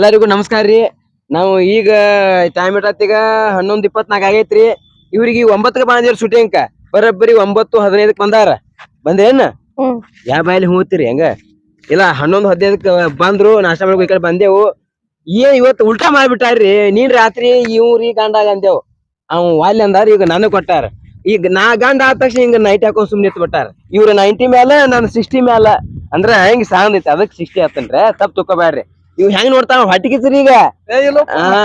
ಎಲ್ಲರಿಗೂ ನಮಸ್ಕಾರ ರೀ. ನಾವು ಈಗ ಟೈಮ್ ಇಟ್ಟತ್ತೀಗ ಹನ್ನೊಂದು ಇಪ್ಪತ್ನಾಲ್ಕು ಆಗೈತ್ರಿ ಇವ್ರಿಗೆ ಒಂಬತ್ತಕ್ಕೆ ಬಂದಿರ್ ಶೂಟಿಂಗ್ ಬರೋಬ್ಬರಿ ಒಂಬತ್ತು ಹದಿನೈದಕ್ಕೆ ಬಂದಾರ. ಬಂದ್ರೇನ? ಯಾವ ಬಾಯಲ್ಲಿ ಹೋಗ್ತೀರಿ ಹೆಂಗ? ಇಲ್ಲ ಹನ್ನೊಂದು ಹದಿನೈದಕ್ಕೆ ಬಂದ್ರು ನಾಷ್ಟ ಮಾಡ್ಕೊ ಈ ಕಡೆ ಬಂದೆವು. ಏನ್ ಇವತ್ತು ಉಲ್ಟಾ ಮಾಡ್ಬಿಟ್ಟಾರ್ರಿ. ನೀನ್ ರಾತ್ರಿ ಇವ್ರಿ ಗಂಡಾಗ ಅಂದೇವು. ಅವ್ ವಾಲ್ಯ ಅಂದಾರ ಈಗ ನಾನು ಕೊಟ್ಟಾರ. ಈಗ ನಾ ಗಂಡ ಆದ ತಕ್ಷಣ ಹಿಂಗ ನೈಟ್ ಹಾಕೊಂಡ್ ಸುಮ್ನೆ ಎತ್ತು ಬಿಟ್ಟಾರ ಇವ್ರ ನೈಂಟಿ ಮ್ಯಾಲ ನಾನು ಸಿಕ್ಸ್ಟಿ ಮ್ಯಾಲ. ಅಂದ್ರ ಹೆಂಗ್ ಸಾಂದ್ ಐತಿ? ಅದಕ್ ಸಿಕ್ಸ್ಟಿ ಆತನ್ರ. ತಪ್ಪ ತುಕೋಬ್ಯಾಡ್ರಿ ಇವ್ ಹೆಂಗ್ ನೋಡ್ತಾವ ಹೊಟ್ಟಿಗಿತ್ರಿ ಈಗ? ಹಾ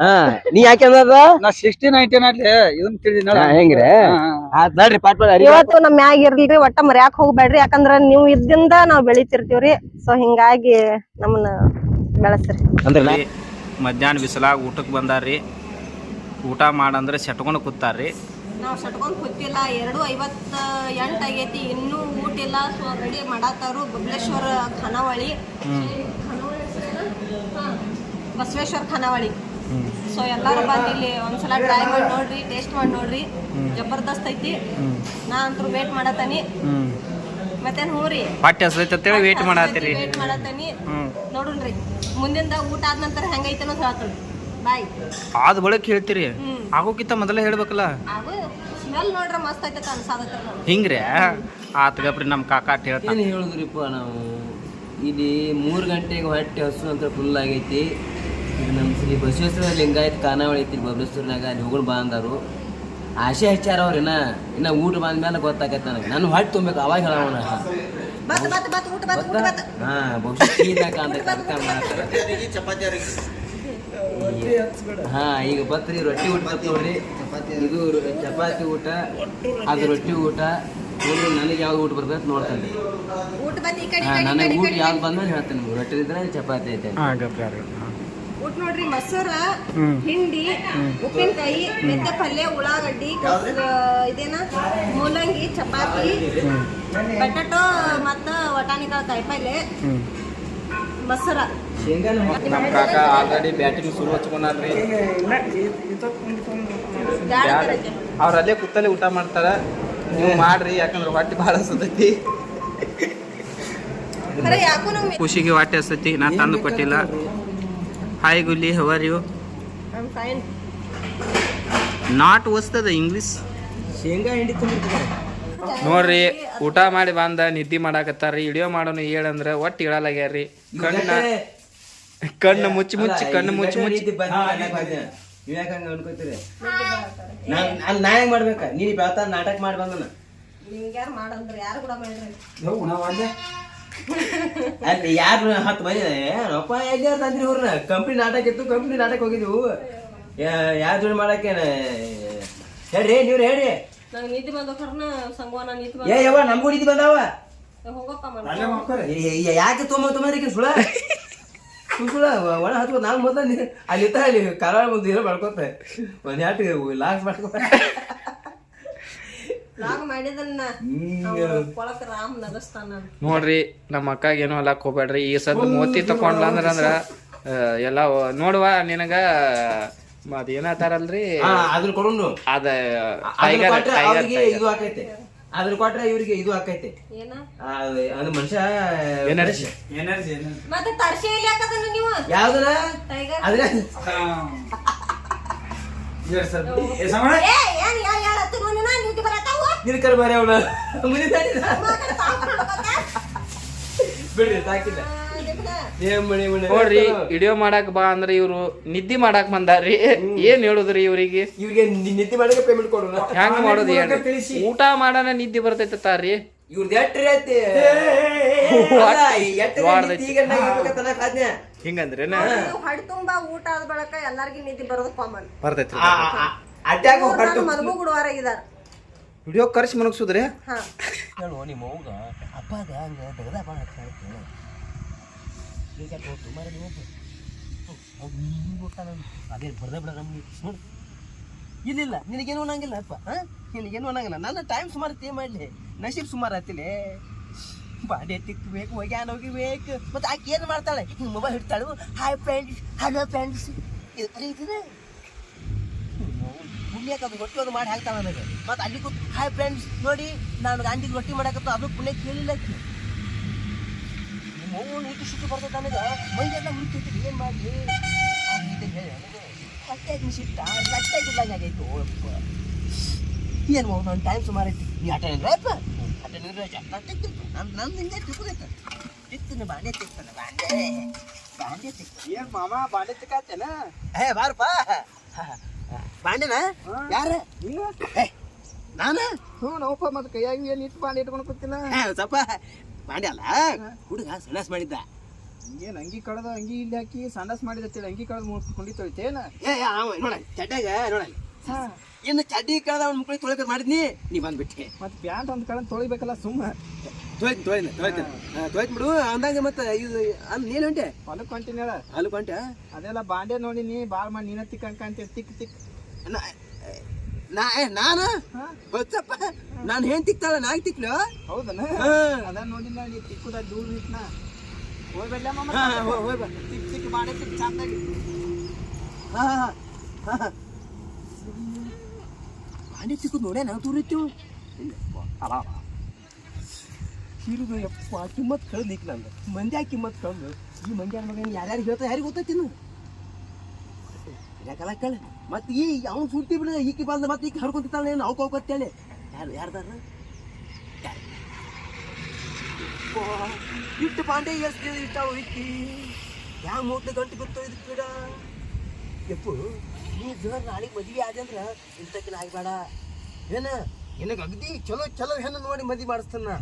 ಹಾ ನೀ ಯಾಕೆ ಅಂದದ? ನಾ ಸಿಕ್ಸ್ಟಿ ನೈನ್ಟೀನ್ ಅಲ್ಲಿ ಇದನ್ನ ತಿಳಿದಿನ ಹಾ, ಹೆಂಗ್ರೆ? ಆತ್ ನೋಡ್ರಿ ಪಾಟ್ ಪಾಟ್ ಅರಿ ಇವತ್ತು ನಮ್ ಮ್ಯಾಗ ಇರ್ಲಿಲ್ರಿ ಒಟ್ಟ ಮರ್ಯಾಕ್ ಹೋಗ್ಬೇಡ್ರಿ ಯಾಕಂದ್ರ ನೀವ್ ಇದ್ದಿಂದ ನಾವ್ ಬೆಳಿತಿರ್ತೀವ್ರಿ. ಸೊ ಹಿಂಗಾಗಿ ನಮ್ಮನ್ನ ಬೆಳೆಸ್ರಿ. ಅಂದ್ರ ಮಧ್ಯಾಹ್ನ ಬಿಸಿಲಾಗ ಊಟಕ್ಕೆ ಬಂದಾರ್ರಿ. ಊಟ ಮಾಡಂದ್ರೆ ಸೆಟ್ಕೊಂಡು ಕೂತಾರ್ರಿ. ನಾವ್ ಸಟ್ಕೊಂಡ್ ಕೂತಿಲ್ಲ ಎರಡು ಐವತ್ತ ಎಂಟ್ ಆಗೈತಿ ಇನ್ನೂ ಊಟ ಇಲ್ಲ. ಸೊ ರೆಡಿ ಮಾಡತ್ತಾರು ಬಬ್ಲೇಶ್ವರ ಖಾನಾವಳಿ. ಬಸವೇಶ್ವರ ಖಾನಾವಳಿ. ಸೊ ಎಲ್ಲಾರು ಬಂದು ಇಲ್ಲಿ ಒಂದ್ಸಲ ಟ್ರೈ ಮಾಡಿ ನೋಡ್ರಿ ಟೇಸ್ಟ್ ಮಾಡಿ ನೋಡ್ರಿ. ಜಬರ್ದಸ್ತ್ ಐತಿ. ನಾ ಅಂತೂ ವೇಟ್ ಮಾಡತಾನಿ ಮತ್ತೇನ್ ಹ್ಞೂ ರೀ? ಹೊಟ್ಟೆ ಹಸ್ದೈತೆ ಅಂತೇಳಿ ವೇಟ್ ಮಾಡತ್ತೀರಿ. ವೇಟ್ ಮಾಡತಾನಿ ನೋಡುಣ್ರಿ. ಮುಂದಿಂದ ಊಟ ಆದ ನಂತರ ಹೆಂಗೈತೆ ಅನ್ನೋದು ಹೇಳ್ತಾನೆ ಬಾಯ್ ಆದ ಬಳಿಕ ಹೇಳ್ತೀರಿ. ಆಗೋಕ್ಕಿಂತ ಮೊದಲೇ ಹೇಳ್ಬೇಕಲ್ಲ. ಅದು ಸ್ಮೆಲ್ ನೋಡ್ರ ಮಸ್ತ್ ಐತೆ ಅನ್ಸಾದತ್ತ ಹಿಂಗ್ರಿ? ಆತ ಗಪ್ರಿ ನಮ್ಮ ಕಾಕ ಅಟ್ ಹೇಳ್ತಾನೆ. ಏನ್ ಹೇಳಿದ್ರಿಪ್ಪ ನಾವು? ಇಲ್ಲಿ ಮೂರು ಗಂಟೆಗೆ ಹೊಟ್ಟೆ ಹಸು ಅಂತ ಫುಲ್ ಆಗೈತಿ. ನಮ್ಮ ಶ್ರೀ ಬಸವೇಶ್ವರ ಲಿಂಗಾಯತ್ ಖಾನಾವಳಿ ಐತಿ ಬಬ್ಲೇಶ್ವರ್ನಾಗ ಅಲ್ಲಿ ಹೋಗೋಣ ಬಾ ಆಶೆ ಆಸೆ ಹಚ್ಚಾರ ಅವ್ರು ಇನ್ನ ಊಟ ಬಂದ ಮೇಲೆ ಗೊತ್ತಾಗೈತೆ ನನಗೆ. ನಾನು ಹೊಟ್ಟೆ ತುಂಬಬೇಕು ಅವಾಗ ಹೇಳೋಣ ಹಾಂ ಹಾ ಬಹುಶಃ ಚೀನಾಕ ಅಂತ ಕರ್ಕ ಮಾಡ್ತಾರ ಹಾ ಈಗ ಬತ್ರಿ ರೊಟ್ಟಿ ಊಟ ಬತ್ ನೋಡ್ರಿ ಇದು ಚಪಾತಿ ಊಟ ಅದು ರೊಟ್ಟಿ ಊಟ. ನೋಡ್ರಿ ನನಗೆ ಯಾವ್ದು ಊಟ ಬರ್ಬೇಕು ನೋಡ್ತೇನೆ ಹಾ ನನಗೆ ಊಟ. ಯಾವ್ದು ಬಂದ್ಮೇಲೆ ಹೇಳ್ತೇನೆ ರೊಟ್ಟಿ ಇದ್ರೆ ಚಪಾತಿ ಐತೆ. ಊಟ ನೋಡ್ರಿ ಮೊಸರ ಹಿಂಡಿ ಉಪ್ಪಿನಕಾಯಿ ಮೆಂತೆ ಪಲ್ಯ ಉಳ್ಳಾಗಡ್ಡಿ ಇದೇನ? ಮೂಲಂಗಿ ಚಪಾತಿ ಬಟಾಟೋ ಮತ್ತ ವಟಾಣಿಕಾಳು ಕಾಯಿಪಲ್ಲೆ ಮೊಸರ. ನಮ್ಮ ಕಾಕ ಆಲ್ರೆಡಿ ಬ್ಯಾಟಿಂಗ್ ಶುರು ಹಚ್ಕೊಂಡ್ರಿ. ಅವ್ರ ಅಲ್ಲೇ ಕುತ್ತಲ್ಲೇ ಊಟ ಮಾಡ್ತಾರ. ನೀವು ಮಾಡ್ರಿ ಯಾಕಂದ್ರೆ ಹೊಟ್ಟೆ ಭಾಳ ಹಸತೈತಿ ನಂಗೆ ಖುಷಿಗೆ ಹೊಟ್ಟೆ ಸತಿ ನಾ ತಂದು ಕೊಟ್ಟಿಲ್ಲ. Hi Gulli how are you I'm fine. Not ವಸ್ತದ English ಶೇಂಗಾ ಹಿಂಡಿ ತುಂಬಿರ್ತಾರೆ ನೋಡ್ರಿ ಊಟ ಮಾಡಿ ಬಂದ ನಿದ್ದೆ ಮಾಡಾಕತ್ತಾರ್ರಿ. ವಿಡಿಯೋ ಮಾಡೋನು ಹೇಳಂದ್ರ ಒಟ್ಟು ಹೇಳಲಾಗ್ಯಾರ್ರಿ ಕಣ್ಣ ಕಣ್ಣು ಮುಚ್ಚಿ ಮುಚ್ಚಿ ಕಣ್ಣು ಮುಚ್ಚಿ ಮುಚ್ಚಿ. ನೀವ್ ಯಾಕೆ ಹಂಗ ಅನ್ಕೋತೀರಿ? ನಾನ್ ನಾನ್ ನಾ ಹೆಂಗ್ ಮಾಡ್ಬೇಕ? ನೀನ್ ಬೆಳ್ತಾ ನಾಟಕ ಮಾಡಿ ಬಂದನ. ನಿಮ್ಗ್ ಯಾರ್ ಮಾಡಂದ್ರ ಯಾರು ಕೂಡ ಮಾಡ್ರಿ? ಅಲ್ಲಿ ಯಾರು ಹತ್ತು ಮಂದಿ ಏನಪ್ಪ ಎಲ್ಲಿ ತಂದ್ರಿ ಇವ್ರನ್ನ ಕಂಪ್ನಿ ನಾಟಕ ಇತ್ತು ಕಂಪ್ನಿ ನಾಟಕ ಹೋಗಿದ್ವು. ಯಾರ ಜೋಡಿ ಮಾಡಕ್ಕೇನ ಹೇಳ್ರಿ ನೀವ್ರು ಹೇಳ್ರಿ. ನಂಗೆ ನಿದ್ದೆ ಬಂದ ಕರ್ನ ಸಂಗವಾನ ನಿಂತು ಏ ಯವ್ವ ನಮ್ಗೂ ನೀತಿ ಬಂದಾವ? ಹೋಗಪ್ಪ ಮನೆ. ಯಾಕೆ ತೊಂಬ ತೊಂಬರಿಗೆ ಸುಳ ಸುಳ್ ಸುಳ ಒಣ ಹತ್ಕೊ ನಾನು ಮೊದಲ ಅಲ್ಲಿ ಇತ್ತ ಅಲ್ಲಿ ಕರಾಳ ಮುಂದೆ ಇರೋ ಮಾಡ್ಕೊತ ಒಂದ್ ಯಾಟ್ ಲಾಸ್ ಮಾಡ್ಕೊ ನೋಡ್ರಿ ನಮ್ಮ ಅಕ್ಕಾಗ ಏನೋ ಅಲ್ಲಕ್ ಹೋಗ್ಬೇಡ್ರಿ. ಈ ಸದ್ ಮೋತಿ ತಕೊಂಡ್ಲ ಅಂದ್ರ ಅಂದ್ರ ಎಲ್ಲ ನೋಡುವ ನಿನಗ ಅದ ಏನಂತಾರಲ್ರಿ ಹಾ ಅದ್ರ ಕೊಡು ಅದ ಅದ್ರ ಟೈಗರ್ ಕೊಟ್ರೆ ಟೈಗರ್ ಅವ್ರಿಗೆ ಇದು ಆಕೈತೆ. ಅದ್ರ ಕೊಟ್ರೆ ಇವ್ರಿಗೆ ಇದು ಆಕೈತೆ. ಏನ? ಆ, ಅದು ಮನುಷ್ಯ ಎನರ್ಜಿ ಮತ್ತೆ ತರ್ಸಿ ಇಲ್ಲಿ ಹಾಕದನ್ನ ನೀವು? ಯಾವ್ದನ ಟೈಗರ್ ಅದ್ರ ಏ ಏನ್ ಯಾ ಯಾರ ಹತ್ತು ನೋಡಿನ ನಿದ್ದೆ ಬರತಾವ ನಿಲ್ಕರ್ ಬೇರೆ ಅವಳ. ಬಿಡ್ರಿ ಸಾಕಿಲ್ಲ ನೋಡ್ರಿ ವಿಡಿಯೋ ಮಾಡಾಕ್ ಬಾ ಅಂದ್ರೆ ಇವ್ರು ನಿದ್ದಿ ಮಾಡಾಕ್ ಬಂದಾರ್ರಿ. ಏನ್ ಹೇಳುದ್ರಿ ಇವ್ರಿಗೆ? ಇವ್ರಿಗೆ ನಿದ್ದಿ ಮಾಡಕ್ ಮಾಡಕ್ಕೆ ಪೇಮೆಂಟ್ ಕೊಡೋಣ ಹೆಂಗ್ ಮಾಡೋದು ಊಟ ಮಾಡೋಣ ನಿದ್ದಿ ಬರ್ತೈತೆ ತಾರಿ ಇವ್ರದ್ದು ಎಟ್ರಿ ಐತಿ? ಹೊಡಿ ತುಂಬಾ ಊಟ ಆದ ಬಳಕ ಎಲ್ಲಾರ್ಗಿ ನಿದ್ದಿ ಬರೋದು ಕಾಮನ್ ಬರ್ತೈತಿ ಮಲಗು ಮನಗೂ ಗುಡುವಾರಾಗಿದಾರ ವಿಡಿಯೋ ಕರೆಸಿ ಮನಗ್ಸುದ್ರಿ ಹಾ. ಹೇಳು ನಿಮ್ಮ ಅವ್ಗ ಅಪ್ಪಗ ಅದ ಹಂಗೆ ಹೇಳ್ತೀನಿ. ಈಗ ಹೋಗ್ತು ಮಾರ ಅದೇ ಬರ್ದೇ ಬಿಡ ನಮ್ಗೆ ನೋಡು. ಇಲ್ಲಿಲ್ಲ ನಿನಗೇನು ಅನ್ನಂಗಿಲ್ಲ ಅಪ್ಪ? ಹಾ? ನಿನಗೇನು ಅನ್ನಂಗಿಲ್ಲ. ನನ್ನ ಟೈಮ್ ಸುಮಾರು ತೇ ಮಾಡಲಿ? ನಶೀಬ್ ಸುಮಾರು ಆತಿಲೇ ಬಾಡಿ ತಿಕ್ಕಬೇಕು ಒಗ್ಯಾನ ಹೋಗಿಬೇಕು ಮತ್ತೆ ಆಕೆ ಏನು ಮಾಡ್ತಾಳೆ? ಹಿಂಗೆ ಮೊಬೈಲ್ ಹಿಡ್ತಾಳು. ಹಾಯ್ ಫ್ರೆಂಡ್ಸ್ ಹಲೋ ಫ್ರೆಂಡ್ಸ್ ಇದು ಅರೆ ಪುಣ್ಯಕ್ಕೆ ಅದು ರೊಟ್ಟಿ ಒಂದು ಮಾಡಿ ಹಾಕ್ತಾಳೆ ನನಗೆ. ಮತ್ತೆ ಅಲ್ಲಿ ಕೂತ್ ಹಾಯ್ ಫ್ರೆಂಡ್ಸ್ ನೋಡಿ ನಾನು ಗಾಂಧಿಗೆ ರೊಟ್ಟಿ ಮಾಡಾಕತ್ತ ಅದು ಪುಣ್ಯ ಕೇಳಿಲ್ಲ. ನಿಮ್ಮ ಅವ್ನು ಇಟ್ಟು ಸಿಟ್ಟು ಬರ್ತೈತೆ ನನಗೆ. ಮೈಗೆಲ್ಲ ಉರಿತೈತಿ ಏನು ಮಾಡಲಿ ಕಟ್ಟಾಗಿ ಸಿಟ್ಟ ಕಟ್ಟಾಗಿದ್ದಾಗ ಆಗೈತು ಏನು ಒಂದು ಟೈಮ್ ಸುಮಾರು ಐತಿ. ನೀ ಆಟ ಅಪ್ಪ. ಆಟ ನಿಂದ್ರ ನಾನು ನನ್ನ ಹಿಂಗೆ ತಿಕ್ಕುದೈತ ತಿಕ್ತನ ಬಾಂಡೆ ತಿಕ್ತಾನೆ ಬಾಂಡೆ ಬಾಂಡೆ ತಿಕ್ತ ಏನು ಮಾಮ ಬಾಂಡೆ ತಿಕ್ಕಾತೇನ? ಏ ಬಾರಪ್ಪ. ಬಾಂಡೆನ ಯಾರ? ನಾನ? ಹ್ಞೂ ನೋಪ ಮತ್ತೆ ಕೈಯಾಗಿ ಏನು ಇಟ್ಟು ಮಾಡಿ ಇಟ್ಕೊಂಡು ಕೂತಿಲ್ಲ? ಸಪ್ಪ. ಸ್ವಲ್ಪ ಬಾಂಡೆ ಅಲ್ಲ ಹುಡುಗ ಸಣಸ್ ಮಾಡಿದ್ದ. ಏನು ಅಂಗಿ ಕಳೆದ ಅಂಗಿ ಇಲ್ಲಿ ಹಾಕಿ ಸಂಡಾಸ್ ಮಾಡಿದತ್ತೇಳಿ ಅಂಗಿ ಕಳೆದು ಮುಟ್ಕೊಂಡಿ ತೊಳಿತೇನ ಏ ನೋಡಿ ಚಡ್ಡಾಗ ನೋಡ ಇನ್ನು ಚಡ್ಡಿ ಕಳೆದ ಅವ್ನ ಮುಕ್ಳಿಗೆ ತೊಳೆಕ ಮಾಡಿದ್ನಿ ನೀ ಬಂದ್ಬಿಟ್ಟೆ. ಮತ್ತೆ ಪ್ಯಾಂಟ್ ಒಂದು ಕಡೆ ತೊಳಿಬೇಕಲ್ಲ ಸುಮ್ಮ. ತೊಯ್ತು ತೊಯ್ತು ತೊಯ್ತು ತೊಯ್ತು ಬಿಡು ಅಂದಾಗ ಮತ್ತೆ ಇದು ಅನ್ ನೀನು ಹೊಂಟೆ? ಹೊಲಕ್ಕೆ ಹೊಂಟಿನ ಅಲ್ಲಿ ಹೊಂಟೆ ಅದೆಲ್ಲ ಬಾಂಡೆ ನೋಡಿನಿ ಬಾಳ್ ಮಾಡಿ ನೀನ ತಿಕ್ಕಂಕ ಅಂತ ತಿಕ್ ತಿಕ್. ನಾ- ನಾನ? ಗೊತ್ತಪ್ಪ. ನಾನು ಹೆಂಗೆ ತಿಕ್ತಾಳ ನಾಯಿ ತಿಕ್ಲು? ಹೌದನ. ಅದ ನೋಡಿನ ನೀ ತಿಕ್ಕುದ ದೂರ ನಿಟ್ನ ಹೋಗ್ಬೇಡ ಮಾಮ. ಹಾ, ಹಾ, ಹೋಗ್- ಹೋಗ್ ತಿಕ್ಕ ತಿಕ್ ತಿಕ್ ಬಾಂಡೆ ತಿಕ್ ಚಂದಾಗಿ. ಹಾ ಹಾ. ಬಾಂಡೆ ತಿಕ್ಕುದು ನೋಡೇ ನಾವು ತೂರಿತ್ತು ಹಿರುಗ ಯಪ್ಪ ಕಿಮ್ಮತ್ ಕಳ್ದು ನಿಕ್ ನಂದು ಮಂದ್ಯಾ ಕಿಮ್ಮತ್ ಕಳ್ದು. ಈ ಮಂದ್ಯಾನ ಮಗನ ಯಾರ್ಯಾರು ಹೇಳ್ತಾ ಯಾರಿಗೆ ಗೊತ್ತೈತಿನ್ನು ಯಾಕಲ್ಲ ಮತ್ತೆ ಈ ಅವ್ನು ಸುಟ್ಟಿ ಬಿಡ ಈಕಿ ಬಂದ ಮತ್ತೆ ಈಕಿ ಅವಕ್ಕೆ ಹೋಗೋ ಅಂತೇಳಿ ಯಾರು ಯಾರ್ದಾರ ಇಟ್ಟು ಪಾಂಡೆ ಎಷ್ಟು ಇಟ್ಟಾವ ಇಕ್ಕಿ. ಯಾವ ಮೂವತ್ತು ಗಂಟೆ ಗೊತ್ತೋ ಇದು ಗಿಡ ಎಪ್ಪು ನೀ ಜೋರ್ ನಾಳೆಗೆ ಮದುವೆ ಆದ್ರೆ ಇಂಥಕ್ಕಿನ ಆಗಬೇಡ. ಏನ? ನಿನಗೆ ಅಗದಿ ಚಲೋ ಚಲೋ ಹೆಣ್ಣು ನೋಡಿ ಮದುವೆ ಮಾಡಿಸ್ತಾನ.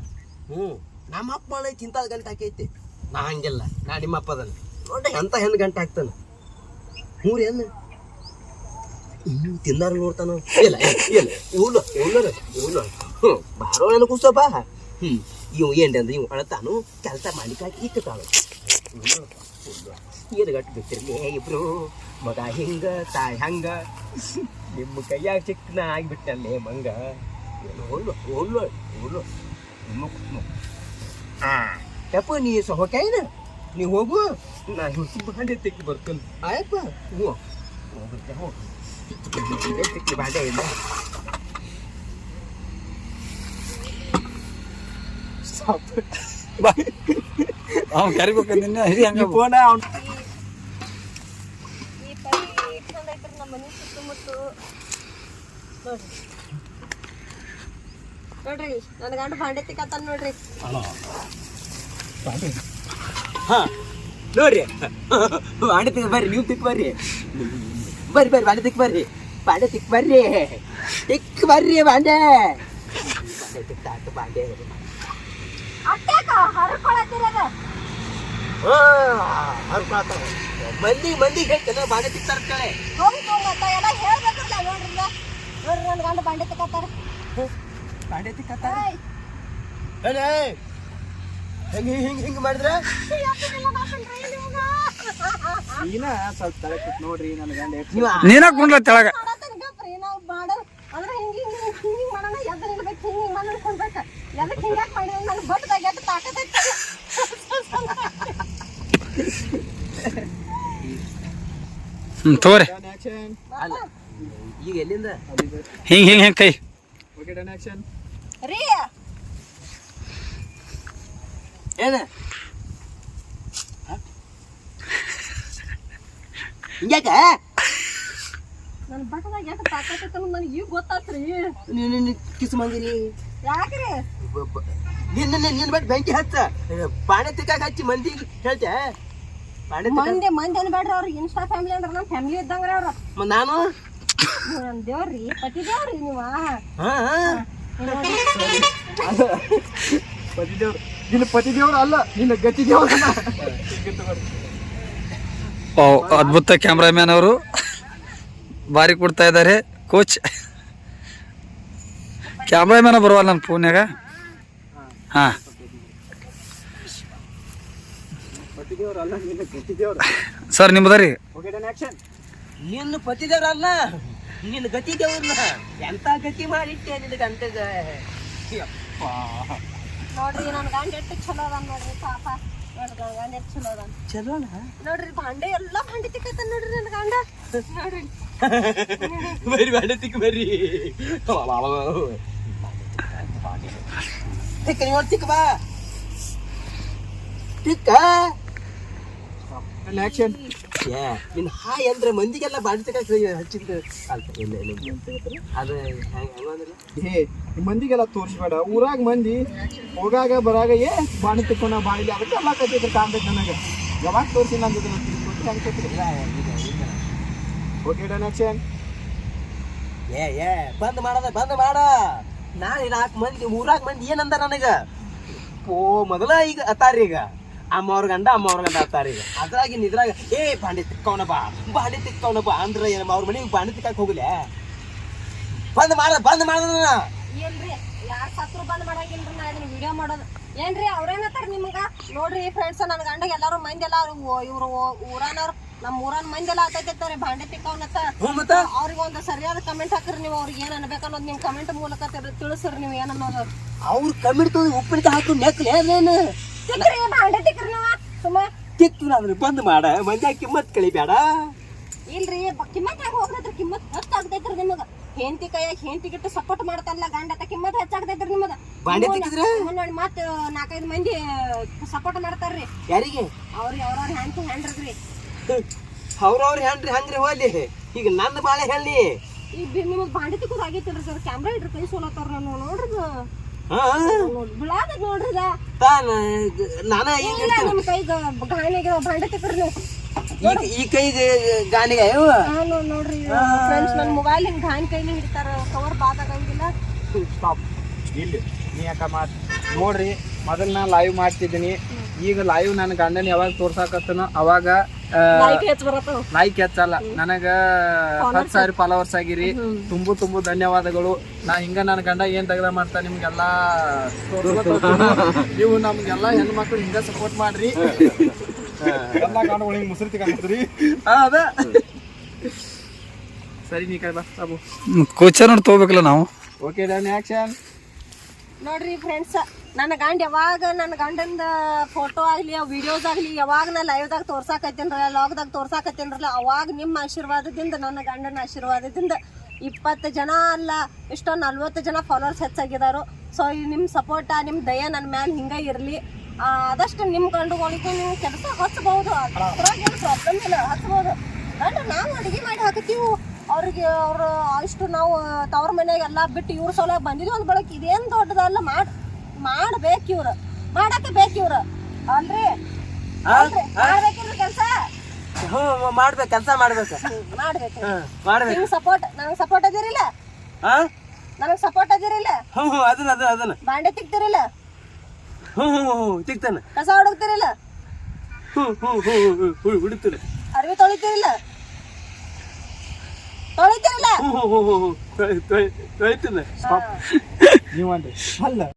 ಹ್ಞೂ ನಮ್ಮ ಅಪ್ಪ ಮಾಡೋ ಚಿಂತಾದ ಗಂಟೆ ಹಾಕೈತಿ. ನಾ ಹಂಗಿಲ್ಲ. ನಾ ನಿಮ್ಮ ಅದನ್ನ ನೋಡಿ ಎಂತ ಹೆಣ್ಣು ಗಂಟೆ ಹಾಕ್ತಾನೆ. ಮೂರು ಅನ್ನ ಇನ್ನು ತಿನ್ನಾರ ನೋಡ್ತಾನ? ಇಲ್ಲ ಇಲ್ಲ ಇವಳು ಇವಳು ಇವ್ಲು ಹ್ಞೂ ಬಾರೋ ಏನು ಕೂಸೋ ಬಾ. ಹ್ಞೂ ಇವ್ ಏನು ಅಂದ್ರೆ ಇವ್ ಅಳತಾನು ಕೆಲಸ ಮಾಡಿಕಾಗಿ ಇಕ್ಕತಾಳು ಏನು ಗಟ್ಟು ಬಿಟ್ಟಿರ್ಲಿ ಇಬ್ರು, ಮಗ ಹಿಂಗ, ತಾಯಿ ಹಂಗ. ನಿಮ್ಮ ಕೈಯಾಗ ಚಿಕ್ಕನ ಆಗಿಬಿಟ್ಟಲ್ಲೇ ಮಂಗ. ಒಳ್ಳು ಒಳ್ಳು ಒಳ್ಳು. ನಿಮ್ಮ ಹಾ ಯಪ್ಪ, ನೀ ಸೊಹಕೈನ ನೀ ಹೋಗು. ನಾ ಹುಸಿ ಬಾಂಡೆ ತೆಗಿ ಬರ್ತಾನೆ ಆಯಪ್ಪ ಹ್ಞೂ ಹೋಗುತ್ತೆ ಹೋಗು. ತೆಕ್ಕಿ ಸಾಕು ಬಾಯ್ ಅವ್ನು ಹಿರಿ ಹಂಗ ಫೋನ ನೋಡ್ರಿ. ನನ್ನ ಗಂಡ ಬಾಂಡೆ ತಿಕ್ಕತ್ತಾನ ನೋಡ್ರಿ. ಹಾ ನೋಡ್ರಿ. ಬಾಂಡೆ ತಿಕ್ಕ ಬರ್ರಿ ನೀವು ತಿಕ್ಕ ಬರ್ರಿ. ಬರ್ರಿ ಬರ್ರಿ ಬಾಂಡೆ ತಿಕ್ ಬರ್ರಿ. ಬಾಂಡೆ ತಿಕ್ ಬರ್ರಿ. ತಿಕ್ ಬರ್ರಿ ಬಾಂಡೆ ಬಾಂಡೆ ಬಾಂಡೆ ಹರ್ಕೊಳತ್ತಿರದ. ಹಾ ಹರ್ಕೊಳತ್ತಾರ. ಮಂದಿ ಮಂದಿ ಹೇಳ್ತಾನೆ ಬಾಂಡೆ ತಿಕ್ತಾರ ಕಳೆ ಎಲ್ಲ ಹೇಳ್ಬೇಕಲ್ಲ ನೋಡ್ರಿ. ನೋಡ್ರಿ ನನ್ನ ಗಂಡ ಬಾಂಡೆ ತಿಕ್ಕತ್ತಾರ ಬಾಂಡೆ ತಿಕ್ಕತ್ತಾರ ಏನೇ? ಹೆಂಗೆ ಹಿಂಗೆ ಹಿಂಗೆ ಮಾಡಿದ್ರೆ? ನೀನ ಸ್ವಲ್ಪ ತಲೆ ಕೂತ್ ನೋಡ್ರಿ ನನ್ನ ಗಂಡ ಎಷ್ಟ್ ನೀನ ಕುಂಡ್ಲ ತೆಳಗ. ಹ್ಮ್ ತಗೋರಿ. ಅಲ್ಲ ಈಗ ಎಲ್ಲಿಂದ? ಹಿಂಗ್ ಹಿಂಗ್ ಹಿಂಗ್ ಕೈ. ರೀ. ಏನ? ಹಿಂಗ್ಯಾಕ? ನನ್ನ ಬಟ್ಟದಾಗ ಎಷ್ಟು ಅನ್ನೋದು ನನಗೆ ಈಗ ಗೊತ್ತಾತ್ರಿ. ನೀನು ಕಿಸ್ ಮಂದಿನಿ. ಯಾಕ್ರಿ? ನಿನ್ನ ನಿನ್ನ ಬಿಟ್ಟು ಬೆಂಕಿ ಹಚ್ಚ. ಪಾಣೆ ತಿಕ್ಕಾಕ ಹಚ್ಚಿ ಮಂದಿ ಹೇಳ್ತೆ ಪಾಣೆ ತಿಕ್ಕ ಮಂದಿ ಮಂದಿ ಅನ್ಬೇಡ್ರಿ ಅವ್ರು. ಇನ್ಸ್ಟಾ ಫ್ಯಾಮಿಲಿ ಅಂದ್ರೆ ನಮ್ಮ ಫ್ಯಾಮಿಲಿ ಇದ್ದಂಗ್ರಿ ಅವ್ರು. ನಾನು? ನನ್ನ ದೇವ್ರಿ ಪತಿ ದೇವ್ರಿ ನೀವ? ಪತಿ ದೇವ್ರು. ನಿನ್ನ ಪತಿ ದೇವ್ರು ಅಲ್ಲ ನಿನ್ನ ಗತಿ ದೇವ್ರ ಅದ್ಭುತ ಕ್ಯಾಮ್ರಾಮ್ಯಾನ್ ಅವರು. ಬಾರಿ ಕೊಡ್ತಾ ಇದ್ದಾರೆ. ಕೋಚ್. ಕ್ಯಾಮ್ರಾಮ್ಯಾನ ಬರುವಲ್ಲ ನನ್ನ ಫೋನ್ಯಾಗ? ಹಾ. ಸರ್ ನಿಮ್ಮದ ರೀ ನಿನ್ನ ಪತಿದೇವ್ರಲ್ಲ. ನಿನ್ನ ಗತಿ ದೇವ್ರನ್ನ ಎಂತ ಗತಿ ಮಾಡಿಟ್ಟೆ ನಿನ್ನ ಗಂಟೆಗೆ? ನೋಡ್ರಿ ನನ್ನ ಗಂಡ ಎಷ್ಟು ಚಲೋ ಅದ ನೋಡ್ರಿ ಪಾಪ. ನೋಡ್ರಿ ನನ್ನ ಗಂಡ ಎಷ್ಟು ಚಲೋ ಅದ ಚಲೋಣ ನೋಡ್ರಿ ಭಾಂಡೆ ಎಲ್ಲ ಭಾಂಡೆ ತಿಕ್ಕತ್ತ ನೋಡ್ರಿ ನನ್ನ ಗಂಡ. ನೋಡ್ರಿ. ಬರ್ರಿ ಬಾಂಡೆ ತಿಕ್ಕ ಬರ್ರಿ ತಿಕ್ಕ ನೀವು ತಿಕ್ಕ ಬಾ. ತಿಕ್ಕ. ಆಕ್ಷನ್ ಏ ನಿನ್ನ ಹಾಯ್ ಅಂದ್ರೆ ಮಂದಿಗೆಲ್ಲ ಬಾಡಿ ತಕ ಹಚ್ಚಿದ ಅಲ್ಲ ಇಲ್ಲ ಇಲ್ಲ ಇಲ್ಲ. ಅದು ಹೆಂಗ್ ಏ ಮಂದಿಗೆಲ್ಲ ತೋರಿಸ್ಬೇಡ. ಊರಾಗ ಮಂದಿ ಹೋಗಾಗ ಬರಾಗ ಏ ಬಾಣಿ ತಿಕ್ಕೊಂಡ ಬಾಣಿಲಿ ಅದಕ್ಕೆ ಎಲ್ಲ ಕತ್ತಿದ್ರು ಕಾಣ್ಬೇಕು ನನಗೆ. ಯಾವಾಗ ತೋರಿಸಿ ನಂದು ಓಕೆ ಡನ್ ಆಕ್ಷನ್ ಏ ಏ ಬಂದ್ ಮಾಡದ ಬಂದ್ ಮಾಡ. ನಾಳೆ ನಾಲ್ಕು ಮಂದಿ ಊರಾಗ ಮಂದಿ ಏನಂದ ನನಗೆ? ಓ ಮೊದಲ ಈಗ ಅತ್ತಾರ ಈಗ ಅಮ್ಮವ್ರ ಗಂಡ ಅಮ್ಮವ್ರ ಗಂಡ ಆಗ್ತಾರೆ ಈಗ. ಅದ್ರಾಗ ಇದ್ರಾಗ ಏ ಬಾಂಡೆ ತಿಕ್ಕವನ ಬಾ ಬಾಂಡೆ ತಿಕ್ಕವನ ಬಾ ಅಂದ್ರ ಏನಮ್ಮ ಅವ್ರ ಮನೆಗೆ ಬಾಂಡೆ ತಿಕ್ಕಕ್ಕೆ ಹೋಗಲೇ ಬಂದ್ ಮಾಡ ಬಂದ್ ಮಾಡ್ರಿ ಏನ್ರಿ ಯಾರ್ ಸತ್ರು ಬಂದ್ ಮಾಡಂಗಿಲ್ರಿ ನಾ ಇದನ್ನ ವಿಡಿಯೋ ಮಾಡೋದು? ಏನ್ರಿ ಅವ್ರೇನತ್ತಾರ ನಿಮ್ಗ? ನೋಡ್ರಿ ಫ್ರೆಂಡ್ಸ್ ನನ್ ಗಂಡ ಎಲ್ಲಾರು ಮಂದಿ ಎಲ್ಲ ಇವ್ರು ಊರಾನವ್ರು ನಮ್ ಊರನ್ ಮಂದಿ ಎಲ್ಲ ಆತೈತಿರ್ತಾರೆ ಬಾಂಡೆ ತಿಕ್ಕವನತ್ತ ಅವ್ರಿಗೆ ಒಂದು ಸರಿಯಾದ ಕಮೆಂಟ್ ಹಾಕ್ರಿ ನೀವು ಅವ್ರಿಗೆ ಏನ್ ಅನ್ಬೇಕು ಅನ್ನೋದು ನಿಮ್ ಕಮೆಂಟ್ ಮೂಲಕ ತಿಳ್- ತಿಳಿಸ್ರಿ ನೀವು ಏನನ್ನೋದು ಅನ್ನೋದು. ಅವ್ರ ಕಮ್ಮಿಡ್ ತೊಗೊಂಡು ಉಪ್ಪಿನಕಾಯಿ ಹಾಕು ನೆಕ್ಲೆ ಅದೇನು ಸುಮ್ಮ. ತಿಕ್ತು ಅಂದ್ರೆ ಬಂದ್ ಮಾಡ. ಮಂದ್ಯ ಕಿಮ್ಮತ್ ಕಳಿಬೇಡ. ಇಲ್ರಿ ಕಿಮ್ಮತ್ ಯಾಕೆ ಹೋಗ್ತೈತ್ರಿ ಕಿಮ್ಮತ್ ಹೆಚ್ಚಾಗ್ತೈತ್ರಿ ನಿಮಗ. ಹೆಂಡತಿ ಕೈಯಾಗ ಹೆಂಡತಿ ಗಿಟ್ಟು ಸಪೋರ್ಟ್ ಮಾಡ್ತಾರಲ್ಲ ಗಂಡ ಕಿಮ್ಮತ್ ಹೆಚ್ಚಾಗ್ತೈತ್ರಿ ನಿಮಗ. ಬಾಂಡೆ ತಿಕ್ಕಿದ್ರ? ನೋಡಿ ಮತ್ ನಾಲ್ಕೈದು ಮಂದಿ ಸಪೋರ್ಟ್ ಮಾಡ್ತಾರ್ರಿ. ಯಾರಿಗೆ? ಅವ್ರಿಗೆ ಅವ್ರವ್ರ ಹ್ಯಾಂಡ್ ಹ್ಯಾಂಡ್ರಿ ಅವ್ರವ್ರ ಹೆಂಡ್ರಿ ಹಂಗ್ರಿ ಹೋಗ್ಲಿ ಈಗ ನನ್ನ ಬಾಳೆ ಹೇಳಿ ಈಗ ನಿಮಗ್ ಬಾಂಡೆ ತಿಕ್ಕೋದು ಆಗೈತಿಲ್ರಿ ಸರ್? ಕ್ಯಾಮ್ರಾ ಇಡ್ರಿ ಕೈ ಸೋಲತ್ತಾರ ನಾನು ನೋಡ್ರಿ. ನಾನ ಈ ಕೈಗೆ ಗಾನಿಗ ನೋಡ್ರಿ ಫ್ರೆಂಡ್ಸ್ ನನ್ನ ಮೊಬೈಲ್ ಹಿಂಗ್ ಗಾಣಿ ಕೈಲಿ ಹಿಡ್ತಾರ ಕವರ್ ಬಾದಾಗಂಗಿಲ್ಲ ಸ್ಟಾಪ್ ಇಲ್ಲಿ ನೀ ಯಾಕ ಮಾತ್ ನೋಡ್ರಿ ಮೊದಲ್ ನಾ ಲೈವ್ ಮಾಡ್ತಿದ್ದೀನಿ ಈಗ ಲೈವ್ ನನ್ನ ಗಂಡನ ಯಾವಾಗ ತೋರ್ಸಾಕತ್ತನೋ ಅವಾಗ ಲೈಕ್ ಹೆಚ್ಚಲ್ಲ. ನನಗ ಹತ್ತು ಸಾವಿರ ಫಾಲೋವರ್ಸ್ ಆಗಿರಿ ತುಂಬು ತುಂಬು ಧನ್ಯವಾದಗಳು. ನಾ ಹಿಂಗ ನನ್ನ ಗಂಡ ಏನ್ ತಗದ ಮಾಡ್ತಾ ನಿಮ್ಗೆಲ್ಲ. ನೀವು ನಮ್ಗೆಲ್ಲ ಹೆಣ್ಮಕ್ಳು ಹಿಂಗ ಸಪೋರ್ಟ್ ಮಾಡ್ರಿ. ಎಲ್ಲ ಗಂಡಗಳು ಹಿಂಗ್ ಮುಸುರಿ ಅದ. ಸರಿ ನೀ ಕೈ ಬಾ ಬಾಬು ಕೋಚರ್ ನೋಡಿ ತಗೋಬೇಕಲ್ಲ ನಾವು? ಓಕೆ ಡನ್ ಆಕ್ಷನ್ ನೋಡ್ರಿ ಫ್ರೆಂಡ್ಸ್ ನನ್ನ ಗಂಡ ಯಾವಾಗ ನನ್ನ ಗಂಡಂದ ಫೋಟೋ ಆಗ್ಲಿ ವಿಡಿಯೋಸ್ ಆಗಲಿ, ಯಾವಾಗ ನಾ ಲೈವ್ದಾಗ ತೋರ್ಸಾಕತ್ತೇನ್ರಲ್ಲ ಲಾಗ್ದಾಗ ತೋರ್ಸಾಕತ್ತೇನ್ರಲ್ಲ, ಅವಾಗ ನಿಮ್ಮ ಆಶೀರ್ವಾದದಿಂದ, ನನ್ನ ಗಂಡನ ಆಶೀರ್ವಾದದಿಂದ ಇಪ್ಪತ್ತು ಜನ ಅಲ್ಲ, ಎಷ್ಟೋ ನಲ್ವತ್ತು ಜನ ಫಾಲೋವರ್ಸ್ ಹೆಚ್ಚಾಗಿದಾರು. ಸೊ ನಿಮ್ಮ ಸಪೋರ್ಟ ನಿಮ್ಮ ದಯ ನನ್ನ ಮ್ಯಾಲ ಹಿಂಗೆ ಇರಲಿ. ಆದಷ್ಟು ನಿಮ್ಮ ಗಂಡುಗಳಿಗೆ ನೀವು ಕೆಲಸ ಅದ್ರಾಗ ಏನು ಪ್ರಾಬ್ಲಮ್ ಇಲ್ಲ, ಹಚ್ಬೋದು. ಗಂಡ, ನಾವು ಅಡುಗೆ ಮಾಡಿ ಹಾಕತ್ತೀವಿ. ಅವ್ರಿಗೆ, ಅವರು ಅಷ್ಟು ನಾವು, ತವ್ರ ಮನೆಗೆಲ್ಲ ಬಿಟ್ಟು ಇವ್ರ ಸಲ ಬಂದಿದ್ವಿ ಒಂದು ಬಳಕೆ ಇದೇನು ದೊಡ್ಡದಲ್ಲ, ಮಾಡ್ ಮಾಡ್ಬೇಕು ಇವ್ರು ಮಾಡಕ್ಕೆ ಬೇಕು ಇವ್ರು ಅಲ್ರಿ ಮಾಡ್ಬೇಕಿಲ್ರಿ ಕೆಲಸ ಹ್ಞೂ ಮಾಡ್ಬೇಕು ಕೆಲಸ ಮಾಡ್ಬೇಕು ಮಾಡ್ಬೇಕು ಮಾಡ್ಬೇಕು ನಿಮ್ಗೆ ಸಪೋರ್ಟ್ ನನಗೆ ಸಪೋರ್ಟ್ ಅದಿರಿಲ್ಲ ಹಾ ನನಗೆ ಸಪೋರ್ಟ್ ಅದಿರಿಲ್ಲ ಹ್ಞೂ ಹ್ಞೂ ಅದನ್ನ ಅದನ್ನ ಅದನ್ನ ಬಾಂಡೆ ತಿಕ್ತಿರಿಲ್ಲ ಹ್ಞೂ ಹ್ಞೂ ಹ್ಞೂ ತಿಕ್ತಾನೆ ಕಸ ಹುಡುಕ್ತಿರಿಲ್ಲ ಹ್ಞೂ ಹ್ಞೂ ಹ್ಞೂ ಹ್ಞೂ ಹ್ಞೂ ಹುಡುಕ್ತಾನೆ ಅರ್ವಿ ತೊಳಿತಿರಿಲ್ಲ ತೊಳಿತಿರಿಲ್ಲ ಹ್ಞೂ ಹ್ಞೂ ಹ್ಞೂ ಹ್ಞೂ ತೊಳಿತಾನೆ ನೀವಂದ್ರಿ ಅಲ್ಲ